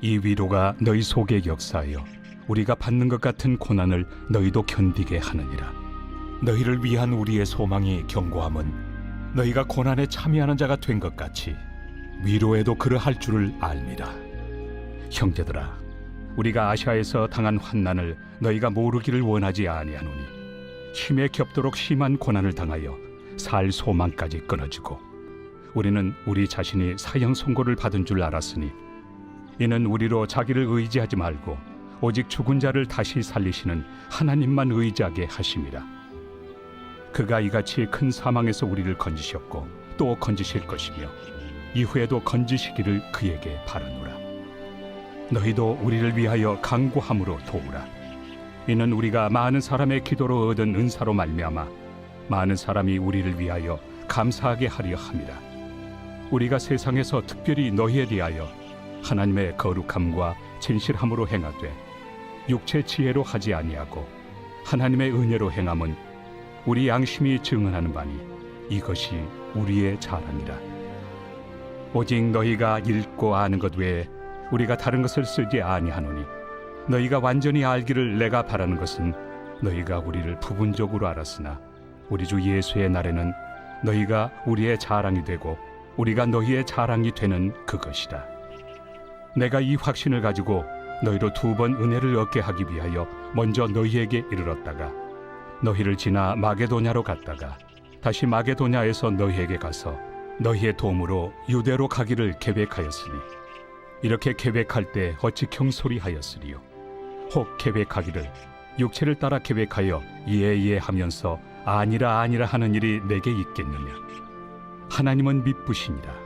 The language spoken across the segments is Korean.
이 위로가 너희 속에 역사하여 우리가 받는 것 같은 고난을 너희도 견디게 하느니라. 너희를 위한 우리의 소망이 견고함은 너희가 고난에 참여하는 자가 된 것 같이 위로에도 그러할 줄을 알미라. 형제들아, 우리가 아시아에서 당한 환난을 너희가 모르기를 원하지 아니하노니 힘에 겹도록 심한 고난을 당하여 살 소망까지 끊어지고 우리는 우리 자신이 사형 선고를 받은 줄 알았으니 이는 우리로 자기를 의지하지 말고 오직 죽은 자를 다시 살리시는 하나님만 의지하게 하심이라. 그가 이같이 큰 사망에서 우리를 건지셨고 또 건지실 것이며 이후에도 건지시기를 그에게 바라노라. 너희도 우리를 위하여 강구함으로 도우라. 이는 우리가 많은 사람의 기도로 얻은 은사로 말미암아 많은 사람이 우리를 위하여 감사하게 하려 함이라. 우리가 세상에서 특별히 너희에 대하여 하나님의 거룩함과 진실함으로 행하되 육체 지혜로 하지 아니하고 하나님의 은혜로 행함은 우리 양심이 증언하는 바니 이것이 우리의 자랑이라 오직 너희가 읽고 아는 것 외에 우리가 다른 것을 쓰지 아니하노니 너희가 완전히 알기를 내가 바라는 것은 너희가 우리를 부분적으로 알았으나 우리 주 예수의 날에는 너희가 우리의 자랑이 되고 우리가 너희의 자랑이 되는 그것이다. 내가 이 확신을 가지고 너희로 두 번 은혜를 얻게 하기 위하여 먼저 너희에게 이르렀다가 너희를 지나 마게도냐로 갔다가 다시 마게도냐에서 너희에게 가서 너희의 도움으로 유대로 가기를 계획하였으니 이렇게 계획할 때 어찌 경솔이하였으리요. 혹 계획하기를 육체를 따라 계획하여 예예 하면서 아니라 아니라 하는 일이 내게 있겠느냐? 하나님은 미쁘시니라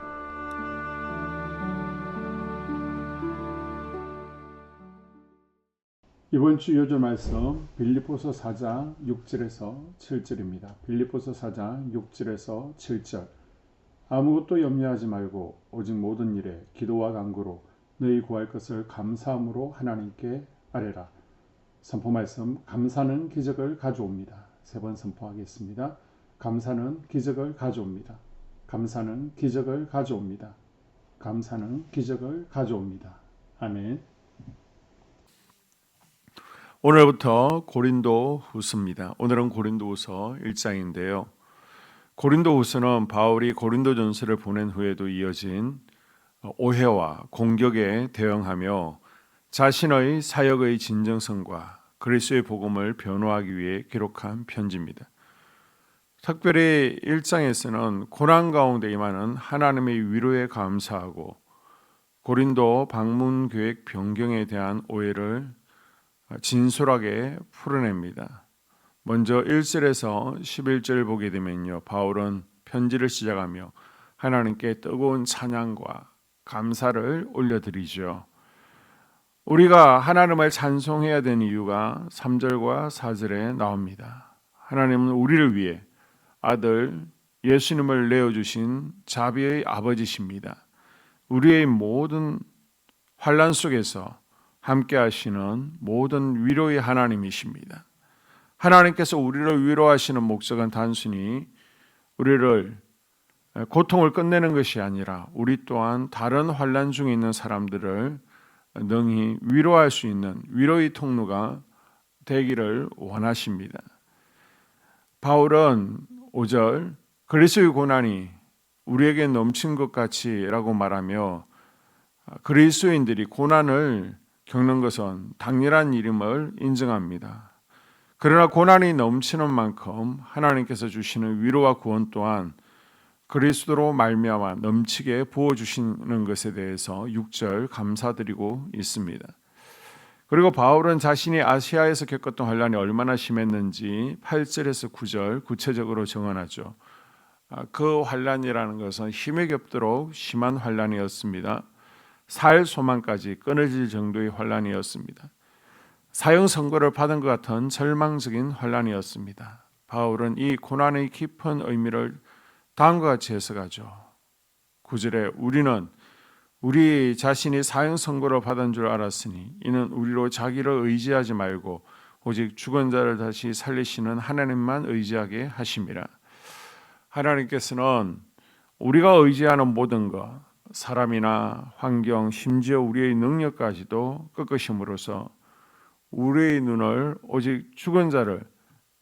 이번 주 요절 말씀 빌립보서 4장 6절에서 7절입니다. 빌립보서 4장 6절에서 7절. 아무것도 염려하지 말고 오직 모든 일에 기도와 간구로 너희 구할 것을 감사함으로 하나님께 아뢰라. 선포 말씀 감사는 기적을 가져옵니다. 세 번 선포하겠습니다. 감사는 기적을 가져옵니다. 감사는 기적을 가져옵니다. 감사는 기적을 가져옵니다. 아멘. 오늘부터 고린도 후서입니다. 오늘은 고린도 후서 1장인데요. 고린도 후서는 바울이 고린도 전서를 보낸 후에도 이어진 오해와 공격에 대응하며 자신의 사역의 진정성과 그리스도의 복음을 변호하기 위해 기록한 편지입니다. 특별히 1장에서는 고난 가운데 임하는 하나님의 위로에 감사하고 고린도 방문 계획 변경에 대한 오해를 진솔하게 풀어냅니다. 먼저 1절에서 11절 보게 되면요. 바울은 편지를 시작하며 하나님께 뜨거운 찬양과 감사를 올려드리죠. 우리가 하나님을 찬송해야 되는 이유가 3절과 4절에 나옵니다. 하나님은 우리를 위해 아들 예수님을 내어주신 자비의 아버지십니다. 우리의 모든 환란 속에서 함께 하시는 모든 위로의 하나님이십니다. 하나님께서 우리를 위로하시는 목적은 단순히 우리를 고통을 끝내는 것이 아니라 우리 또한 다른 환란 중에 있는 사람들을 능히 위로할 수 있는 위로의 통로가 되기를 원하십니다. 바울은 5절 그리스도의 고난이 우리에게 넘친 것 같이라고 말하며 그리스도인들이 고난을 겪는 것은 당연한 일임을 인정합니다. 그러나 고난이 넘치는 만큼 하나님께서 주시는 위로와 구원 또한 그리스도로 말미암아 넘치게 부어 주시는 것에 대해서 6절 감사드리고 있습니다. 그리고 바울은 자신이 아시아에서 겪었던 환란이 얼마나 심했는지 8절에서 9절 구체적으로 정언하죠. 아, 그 환란이라는 것은 힘에 겹도록 심한 환란이었습니다. 살 소망까지 끊어질 정도의 환란이었습니다. 사형 선고를 받은 것 같은 절망적인 환란이었습니다. 바울은 이 고난의 깊은 의미를 다음과 같이 해석하죠. 9절에 우리는 우리 자신이 사형 선고를 받은 줄 알았으니 이는 우리로 자기를 의지하지 말고 오직 죽은 자를 다시 살리시는 하나님만 의지하게 하심이라. 하나님께서는 우리가 의지하는 모든 것, 사람이나 환경, 심지어 우리의 능력까지도 꺾으심으로써 우리의 눈을 오직 죽은 자를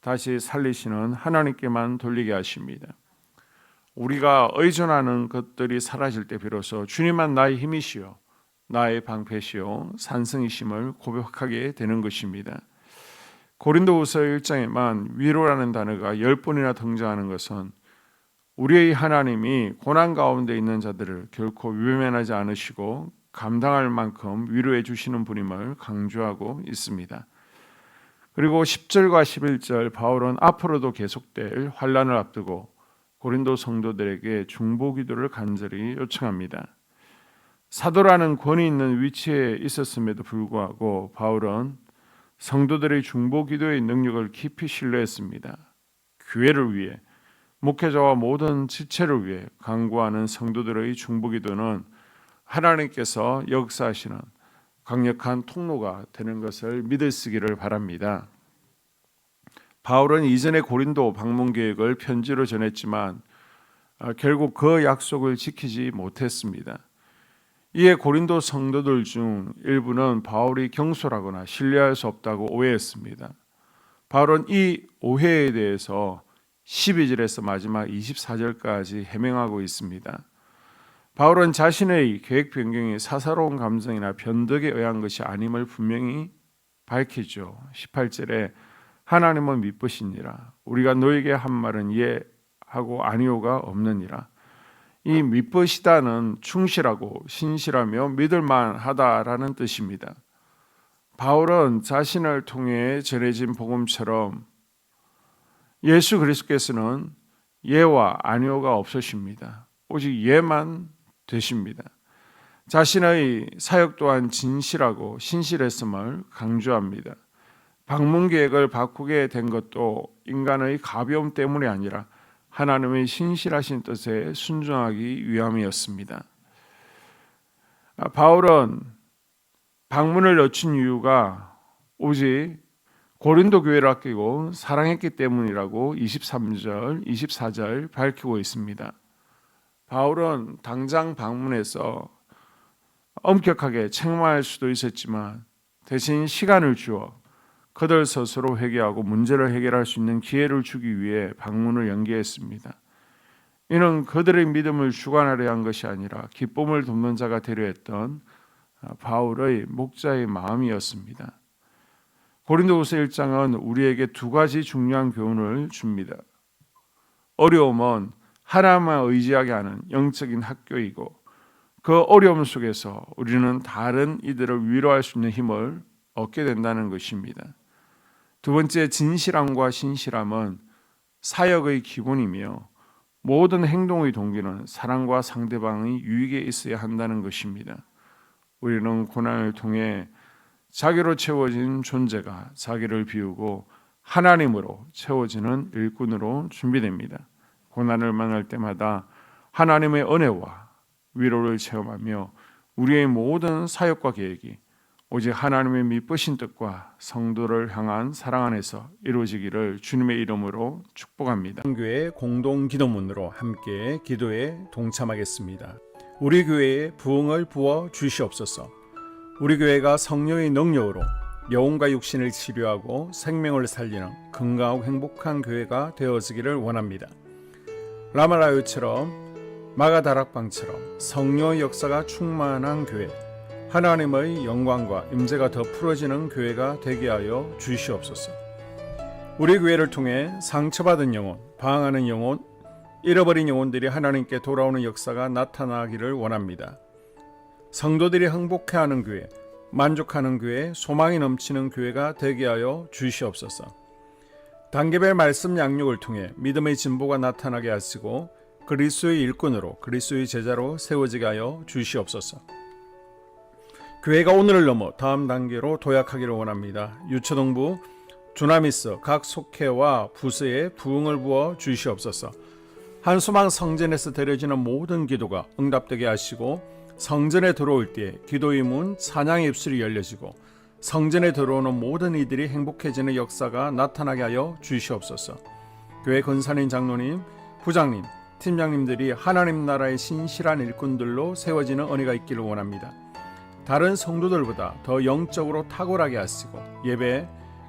다시 살리시는 하나님께만 돌리게 하십니다. 우리가 의존하는 것들이 사라질 때 비로소 주님만 나의 힘이시요 나의 방패시요 산성이심을 고백하게 되는 것입니다. 고린도후서 1장에만 위로라는 단어가 10번이나 등장하는 것은 우리의 하나님이 고난 가운데 있는 자들을 결코 외면하지 않으시고 감당할 만큼 위로해 주시는 분임을 강조하고 있습니다. 그리고 10절과 11절 바울은 앞으로도 계속될 환란을 앞두고 고린도 성도들에게 중보 기도를 간절히 요청합니다. 사도라는 권위 있는 위치에 있었음에도 불구하고 바울은 성도들의 중보 기도의 능력을 깊이 신뢰했습니다. 교회를 위해 목회자와 모든 지체를 위해 강구하는 성도들의 중보 기도는 하나님께서 역사하시는 강력한 통로가 되는 것을 믿을 쓰기를 바랍니다. 바울은 이전에 고린도 방문 계획을 편지로 전했지만 아, 결국 그 약속을 지키지 못했습니다. 이에 고린도 성도들 중 일부는 바울이 경솔하거나 신뢰할 수 없다고 오해했습니다. 바울은 이 오해에 대해서 12절에서 마지막 24절까지 해명하고 있습니다. 바울은 자신의 계획 변경이 사사로운 감정이나 변덕에 의한 것이 아님을 분명히 밝히죠. 18절에 하나님은 미쁘시니라 우리가 너에게 한 말은 예 하고 아니오가 없느니라 이 미쁘시다는 충실하고 신실하며 믿을만하다라는 뜻입니다. 바울은 자신을 통해 전해진 복음처럼 예수 그리스도께서는 예와 아니오가 없으십니다. 오직 예만 되십니다. 자신의 사역 또한 진실하고 신실했음을 강조합니다. 방문 계획을 바꾸게 된 것도 인간의 가벼움 때문이 아니라 하나님의 신실하신 뜻에 순종하기 위함이었습니다. 아, 바울은 방문을 여친 이유가 오직 고린도 교회를 아끼고 사랑했기 때문이라고 23절, 24절 밝히고 있습니다. 바울은 당장 방문해서 엄격하게 책망할 수도 있었지만 대신 시간을 주어 그들 스스로 회개하고 문제를 해결할 수 있는 기회를 주기 위해 방문을 연기했습니다. 이는 그들의 믿음을 주관하려 한 것이 아니라 기쁨을 돕는 자가 되려 했던 바울의 목자의 마음이었습니다. 고린도후서 1장은 우리에게 두 가지 중요한 교훈을 줍니다. 어려움은 하나만 의지하게 하는 영적인 학교이고 그 어려움 속에서 우리는 다른 이들을 위로할 수 있는 힘을 얻게 된다는 것입니다. 두 번째 진실함과 신실함은 사역의 기본이며 모든 행동의 동기는 사랑과 상대방의 유익에 있어야 한다는 것입니다. 우리는 고난을 통해 자기로 채워진 존재가 자기를 비우고 하나님으로 채워지는 일꾼으로 준비됩니다. 고난을 만날 때마다 하나님의 은혜와 위로를 체험하며 우리의 모든 사역과 계획이 오직 하나님의 미쁘신 뜻과 성도를 향한 사랑 안에서 이루어지기를 주님의 이름으로 축복합니다. 교회 공동 기도문으로 함께 기도에 동참하겠습니다. 우리 교회에 부흥을 부어 주시옵소서. 우리 교회가 성령의 능력으로 영혼과 육신을 치료하고 생명을 살리는 건강하고 행복한 교회가 되어지기를 원합니다. 라마라요처럼 마가다락방처럼 성령의 역사가 충만한 교회, 하나님의 영광과 임재가 더 풀어지는 교회가 되게 하여 주시옵소서. 우리 교회를 통해 상처받은 영혼, 방황하는 영혼, 잃어버린 영혼들이 하나님께 돌아오는 역사가 나타나기를 원합니다. 성도들이 행복해하는 교회, 만족하는 교회, 소망이 넘치는 교회가 되게 하여 주시옵소서. 단계별 말씀 양육을 통해 믿음의 진보가 나타나게 하시고 그리스도의 일꾼으로 그리스도의 제자로 세워지게 하여 주시옵소서. 교회가 오늘을 넘어 다음 단계로 도약하기를 원합니다. 유초동부 주나미스 각 속회와 부서에 부흥을 부어 주시옵소서. 한수망 성전에서 드려지는 모든 기도가 응답되게 하시고 성전에 들어올 때 기도의 문 찬양의 입술이 열려지고 성전에 들어오는 모든 이들이 행복해지는 역사가 나타나게 하여 주시옵소서. 교회 권사님 장로님, 부장님, 팀장님들이 하나님 나라의 신실한 일꾼들로 세워지는 은혜가 있기를 원합니다. 다른 성도들보다 더 영적으로 탁월하게 하시고 예배,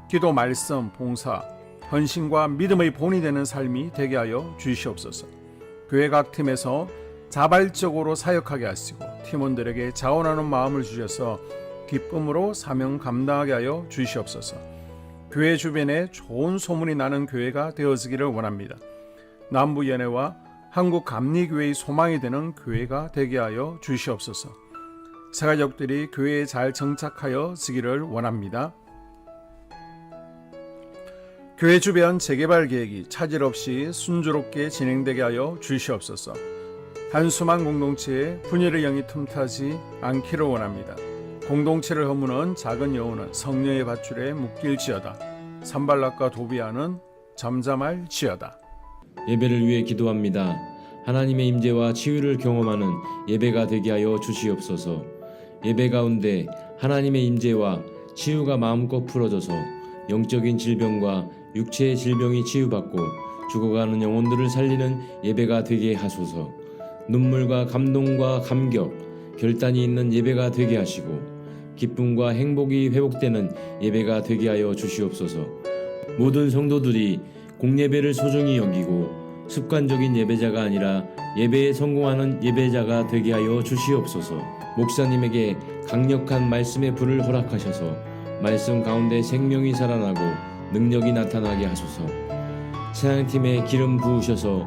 기도, 말씀, 봉사, 헌신과 믿음의 본이 되는 삶이 되게 하여 주시옵소서. 교회 각 팀에서 자발적으로 사역하게 하시고 팀원들에게 자원하는 마음을 주셔서 기쁨으로 사명 감당하게 하여 주시옵소서. 교회 주변에 좋은 소문이 나는 교회가 되어지기를 원합니다. 남부 연회와 한국 감리교회의 소망이 되는 교회가 되게 하여 주시옵소서. 세가족들이 교회에 잘 정착하여 지기를 원합니다. 교회 주변 재개발 계획이 차질 없이 순조롭게 진행되게 하여 주시옵소서. 한수만 공동체에 분열의 영이 틈타지 않기를 원합니다. 공동체를 허무는 작은 여우는 성령의 밧줄에 묶일지어다. 산발락과 도비아는 잠잠할지어다. 예배를 위해 기도합니다. 하나님의 임재와 치유를 경험하는 예배가 되게 하여 주시옵소서. 예배 가운데 하나님의 임재와 치유가 마음껏 풀어져서 영적인 질병과 육체의 질병이 치유받고 죽어가는 영혼들을 살리는 예배가 되게 하소서. 눈물과 감동과 감격, 결단이 있는 예배가 되게 하시고 기쁨과 행복이 회복되는 예배가 되게 하여 주시옵소서. 모든 성도들이 공예배를 소중히 여기고 습관적인 예배자가 아니라 예배에 성공하는 예배자가 되게 하여 주시옵소서. 목사님에게 강력한 말씀의 불을 허락하셔서 말씀 가운데 생명이 살아나고 능력이 나타나게 하소서. 찬양팀에 기름 부으셔서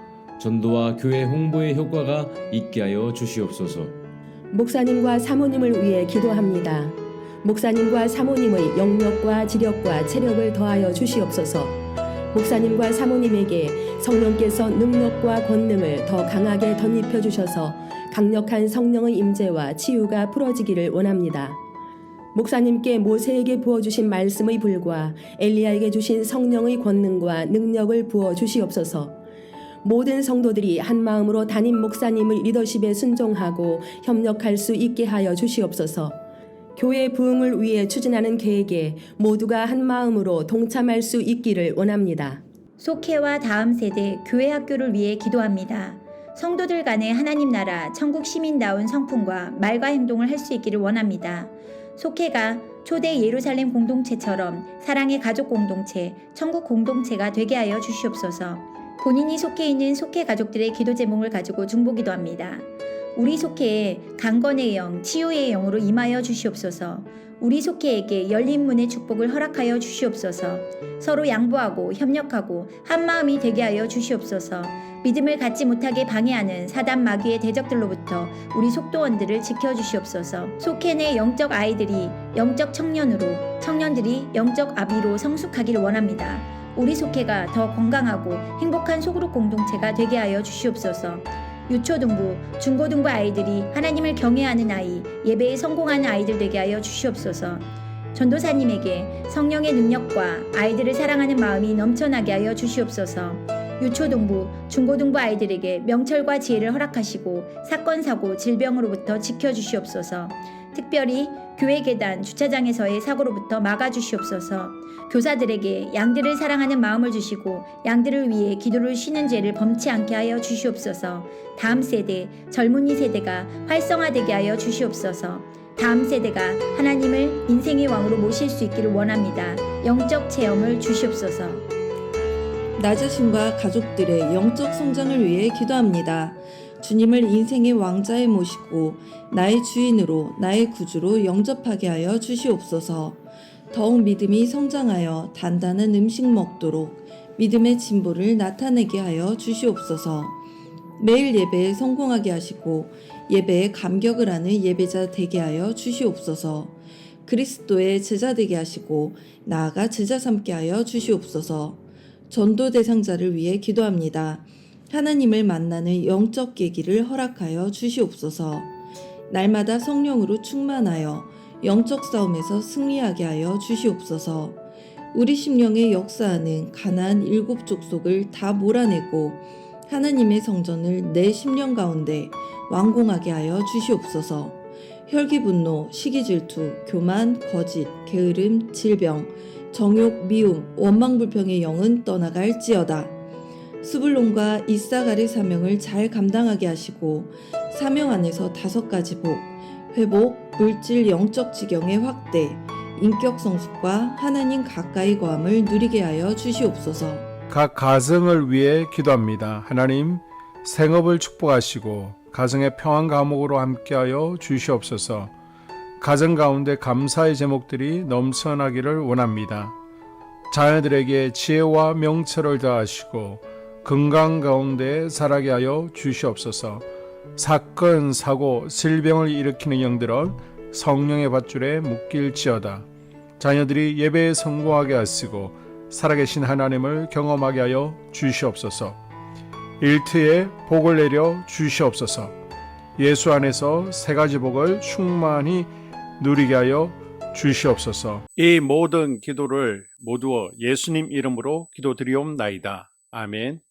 전도와 교회 홍보의 효과가 있게 하여 주시옵소서. 목사님과 사모님을 위해 기도합니다. 목사님과 사모님의 영력과 지력과 체력을 더하여 주시옵소서. 목사님과 사모님에게 성령께서 능력과 권능을 더 강하게 덧입혀 주셔서 강력한 성령의 임재와 치유가 풀어지기를 원합니다. 목사님께 모세에게 부어주신 말씀의 불과 엘리야에게 주신 성령의 권능과 능력을 부어 주시옵소서. 모든 성도들이 한 마음으로 담임 목사님의 리더십에 순종하고 협력할 수 있게 하여 주시옵소서. 교회 부흥을 위해 추진하는 계획에 모두가 한 마음으로 동참할 수 있기를 원합니다. 속회와 다음 세대 교회 학교를 위해 기도합니다. 성도들 간의 하나님 나라 천국 시민다운 성품과 말과 행동을 할 수 있기를 원합니다. 속회가 초대 예루살렘 공동체처럼 사랑의 가족 공동체, 천국 공동체가 되게 하여 주시옵소서. 본인이 속해 있는 속해 가족들의 기도 제목을 가지고 중보기도 합니다. 우리 속해에 강건의 영, 치유의 영으로 임하여 주시옵소서. 우리 속해에게 열린 문의 축복을 허락하여 주시옵소서. 서로 양보하고 협력하고 한 마음이 되게 하여 주시옵소서. 믿음을 갖지 못하게 방해하는 사단 마귀의 대적들로부터 우리 속도원들을 지켜 주시옵소서. 속해 내 영적 아이들이 영적 청년으로, 청년들이 영적 아비로 성숙하기를 원합니다. 우리 속해가 더 건강하고 행복한 소그룹 공동체가 되게 하여 주시옵소서. 유초등부, 중고등부 아이들이 하나님을 경외하는 아이, 예배에 성공하는 아이들 되게 하여 주시옵소서. 전도사님에게 성령의 능력과 아이들을 사랑하는 마음이 넘쳐나게 하여 주시옵소서. 유초등부, 중고등부 아이들에게 명철과 지혜를 허락하시고 사건, 사고, 질병으로부터 지켜주시옵소서. 특별히 교회 계단, 주차장에서의 사고로부터 막아주시옵소서. 교사들에게 양들을 사랑하는 마음을 주시고 양들을 위해 기도를 쉬는 죄를 범치 않게 하여 주시옵소서. 다음 세대, 젊은이 세대가 활성화되게 하여 주시옵소서. 다음 세대가 하나님을 인생의 왕으로 모실 수 있기를 원합니다. 영적 체험을 주시옵소서. 나 자신과 가족들의 영적 성장을 위해 기도합니다. 주님을 인생의 왕자에 모시고 나의 주인으로 나의 구주로 영접하게 하여 주시옵소서. 더욱 믿음이 성장하여 단단한 음식 먹도록 믿음의 진보를 나타내게 하여 주시옵소서. 매일 예배에 성공하게 하시고 예배에 감격을 하는 예배자 되게 하여 주시옵소서. 그리스도의 제자 되게 하시고 나아가 제자 삼게 하여 주시옵소서. 전도 대상자를 위해 기도합니다. 하나님을 만나는 영적 계기를 허락하여 주시옵소서. 날마다 성령으로 충만하여 영적 싸움에서 승리하게 하여 주시옵소서. 우리 심령에 역사하는 가나안 일곱 족속을 다 몰아내고 하나님의 성전을 내 심령 가운데 완공하게 하여 주시옵소서. 혈기 분노, 시기 질투, 교만, 거짓, 게으름, 질병, 정욕, 미움, 원망 불평의 영은 떠나갈지어다. 수불론과 이사가리 사명을 잘 감당하게 하시고 사명 안에서 다섯 가지 복, 회복, 물질 영적 지경의 확대, 인격 성숙과 하나님 가까이 거함을 누리게 하여 주시옵소서. 각 가정을 위해 기도합니다. 하나님 생업을 축복하시고 가정의 평안 감옥으로 함께하여 주시옵소서. 가정 가운데 감사의 제목들이 넘쳐나기를 원합니다. 자녀들에게 지혜와 명철을 더하시고 건강 가운데 자라게 하여 주시옵소서. 사건, 사고, 질병을 일으키는 영들은 성령의 밧줄에 묶일지어다. 자녀들이 예배에 성공하게 하시고 살아계신 하나님을 경험하게 하여 주시옵소서. 일트에 복을 내려 주시옵소서. 예수 안에서 세 가지 복을 충만히 누리게 하여 주시옵소서. 이 모든 기도를 모두 예수님 이름으로 기도드리옵나이다. 아멘.